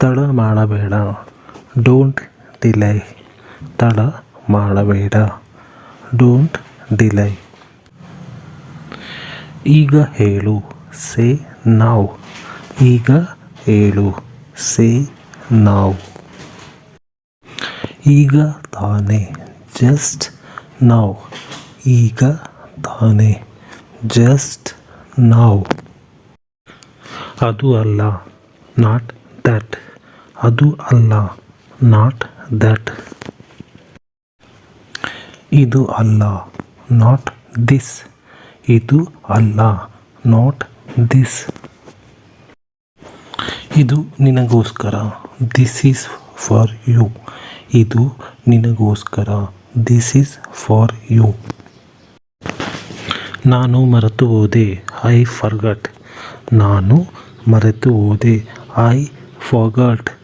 ತಡ ಮಾಡಬೇಡ. ಡೋಂಟ್ ಡಿಲೈ ತಡ ಮಾಡಬೇಡ. ಡೋಂಟ್ ಡಿಲೈ ಈಗ ಹೇಳು. ಸೇ ನಾವು ಈಗ ಹೇಳು. ಸೇ ನಾವು ಈಗ ತಾನೇ. ಜಸ್ಟ್ ನಾವು ಈಗ ತಾನೇ. ಜಸ್ಟ್ ನಾವು ಅದು ಅಲ್ಲ. ನಾಟ್ ದಟ್ ಅದು ಅಲ್ಲ ನಾಟ್ ದಟ್ ಇದು ಅಲ್ಲ ನಾಟ್ ದಿಸ್ ಇದು ಅಲ್ಲ ನಾಟ್ ದಿಸ್ ಇದು ನಿನಗೋಸ್ಕರ ದಿಸ್ ಈಸ್ ಫಾರ್ ಯು ಇದು ನಿನಗೋಸ್ಕರ ದಿಸ್ ಈಸ್ ಫಾರ್ ಯು ನಾನು ಮರೆತು ಹೋದೆ ಐ ಫರ್ಗಟ್ ನಾನು ಮರೆತು ಹೋದೆ ಐ forgot.